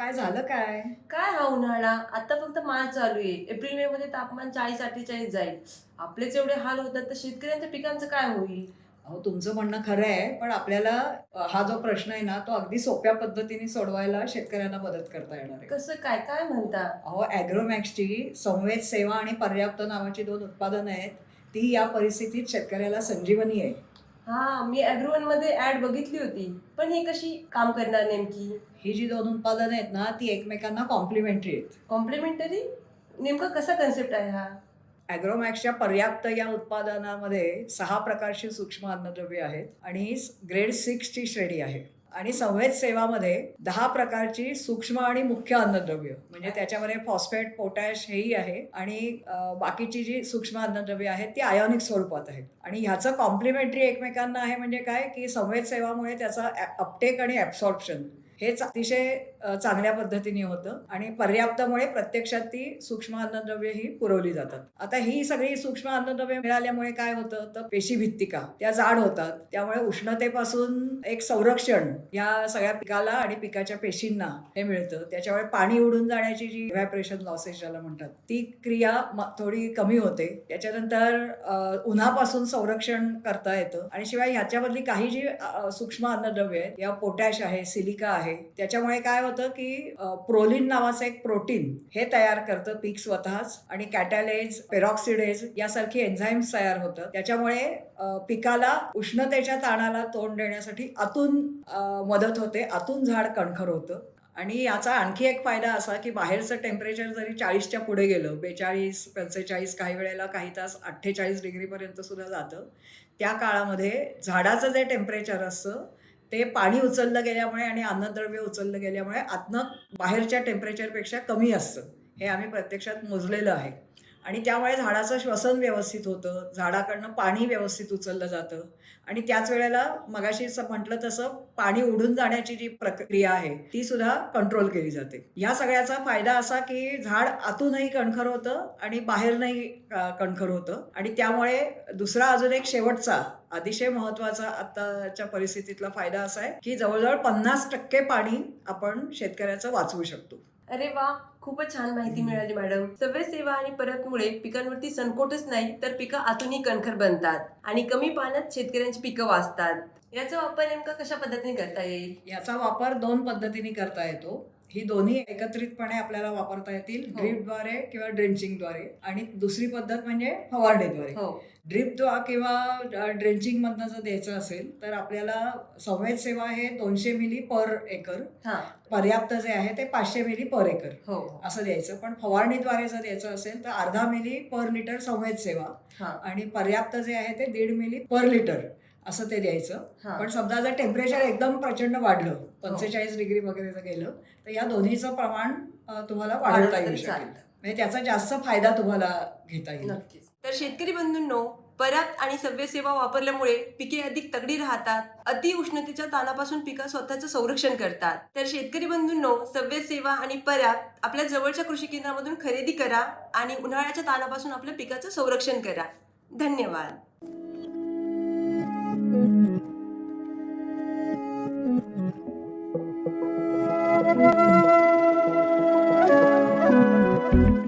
काय झालं काय? काय हा उन्हाळा आता फक्त मार्च चालू आहे. एप्रिल मे मध्ये तापमान चाळीस अठ्ठेचाळीस जाईल. आपलेच एवढे हाल होतात तर शेतकऱ्यांच्या पिकांचं काय होईल? अहो तुमचं म्हणणं खरं आहे पण आपल्याला अ, हा जो प्रश्न आहे ना तो अगदी सोप्या पद्धतीने सोडवायला शेतकऱ्यांना मदत करता येणार आहे. कसं काय? काय म्हणता? अहो ॲग्रोमॅक्सची संवेद सेवा आणि पर्याप्त नावाची दोन उत्पादनं आहेत ती या परिस्थितीत शेतकऱ्याला संजीवनी आहे. हा मी अॅग्रोवनमध्ये ऍड बघितली होती. पण ही कशी काम करणार नेमकी? ही जी दोन उत्पादनं आहेत ना ती एकमेकांना कॉम्प्लिमेंटरी आहेत. कॉम्प्लिमेंटरी नेमका कसा कन्सेप्ट आहे हा? ॲग्रोमॅक्सच्या पर्याप्त या उत्पादनामध्ये सहा प्रकारची सूक्ष्म अन्नद्रव्ये आहेत आणि ग्रेड सिक्सची श्रेणी आहे. आणि संवेद सेवामध्ये दहा प्रकारची सूक्ष्म आणि मुख्य अन्नद्रव्य. म्हणजे त्याच्यामध्ये फॉस्फेट पोटॅश हेही आहे आणि बाकीची जी सूक्ष्म अन्नद्रव्य आहेत ती आयोनिक स्वरूपात आहेत. आणि ह्याचं कॉम्प्लिमेंटरी एकमेकांना आहे म्हणजे काय? की संवेद सेवामुळे त्याचा अपटेक आणि ॲब्सॉर्प्शन हेच अतिशय चांगल्या पद्धतीने होतं. आणि पर्याप्तमुळे प्रत्यक्षात ती सूक्ष्म अन्नद्रव्य ही पुरवली जातात. आता ही सगळी सूक्ष्म अन्नद्रव्य मिळाल्यामुळे काय होतं? तर पेशी भित्तिका त्या जाड होतात. त्यामुळे उष्णतेपासून एक संरक्षण या सगळ्या पिकाला आणि पिकाच्या पेशींना हे मिळतं. त्याच्यामुळे पाणी उडून जाण्याची जी इव्हॅपरेशन लॉसेस ज्याला म्हणतात ती क्रिया थोडी कमी होते. त्याच्यानंतर उन्हापासून संरक्षण करता येतं. आणि शिवाय ह्याच्यामधली काही जी सूक्ष्म अन्नद्रव्य आहेत या पोटॅश आहे सिलिका आहे त्याच्यामुळे काय होतं की प्रोलिन नावाचं एक प्रोटीन हे तयार करतं पीक स्वतःच आणि कॅटॅलेज पेरॉक्सिडेज यासारखी एन्झाईम्स तयार होतं. त्याच्यामुळे पिकाला उष्णतेच्या ताणाला तोंड देण्यासाठी आतून मदत होते आतून झाड कणखर होतं. आणि याचा आणखी एक फायदा असा की बाहेरचं टेम्परेचर जरी चाळीसच्या पुढे गेलं बेचाळीस पंचेचाळीस काही वेळेला काही तास अठ्ठेचाळीस डिग्रीपर्यंत सुद्धा जातं. त्या काळामध्ये झाडाचं जे टेम्परेचर असतं ते पाणी उचललं गेल्यामुळे आणि अन्नद्रव्य उचललं गेल्यामुळे आतनं बाहेरच्या टेम्परेचरपेक्षा कमी असतं. हे आम्ही प्रत्यक्षात मोजलेलं आहे. आणि त्यामुळे झाडाचं श्वसन व्यवस्थित होतं झाडाकडनं पाणी व्यवस्थित उचललं जातं. आणि त्याच वेळेला मगाशी म्हटलं तसं पाणी उडून जाण्याची जी प्रक्रिया आहे ती सुद्धा कंट्रोल केली जाते. या सगळ्याचा फायदा असा की झाड आतूनही कणखर होतं आणि बाहेरनंही कणखर होतं. आणि त्यामुळे दुसरा अजून एक शेवटचा अतिशय महत्त्वाचा आताच्या परिस्थितीतला फायदा असा आहे की जवळजवळ पन्नास टक्के पाणी आपण शेतकऱ्याचं वाचवू शकतो. अरे वा खूपच छान माहिती मिळाली मॅडम. सव्य सेवा आणि परतमुळे पिकांवरती संकोटच नाही तर पिकं आतूनही कणखर बनतात आणि कमी पाण्यात शेतकऱ्यांची पिकं वाचतात. याचा वापर नेमका कशा पद्धतीने करता येईल? याचा वापर दोन पद्धतीने करता येतो. ही दोन्ही एकत्रितपणे आपल्याला वापरता येतील हो. ड्रीपद्वारे किंवा ड्रेंचिंगद्वारे. आणि दुसरी पद्धत म्हणजे फवारणीद्वारे. हो. ड्रिपद्वा किंवा ड्रेंचिंग मधनं जर द्यायचं असेल तर आपल्याला संवेद सेवा हे दोनशे मिली पर एकर. पर्याप्त जे आहे ते पाचशे मिली पर एकर. हो. असं द्यायचं. पण फवारणीद्वारे जर द्यायचं असेल तर अर्धा मिली पर लिटर संवेद सेवा. आणि पर्याप्त जे आहे ते दीड मिली पर लिटर. असं ते द्यायचं. हा. पण समजा जर टेम्परेचर एकदम प्रचंड वाढलं पंचेचाळीस डिग्री वगैरे जर गेलं तर या दोन्हीचं प्रमाण तुम्हाला वाढवता येऊ शकेल. म्हणजे त्याचा जास्त फायदा तुम्हाला घेता येईल. तर शेतकरी बंधूंनो पर्याप्त आणि सव्य सेवा वापरल्यामुळे पिके अधिक तगडी राहतात अति उष्णतेच्या ताणापासून पिकं स्वतःचं संरक्षण करतात. तर शेतकरी बंधूंनो सव्य सेवा आणि पर्याप्त आपल्या जवळच्या कृषी केंद्रामधून खरेदी करा आणि उन्हाळ्याच्या ताणापासून आपल्या पिकाचं संरक्षण करा. धन्यवाद. Música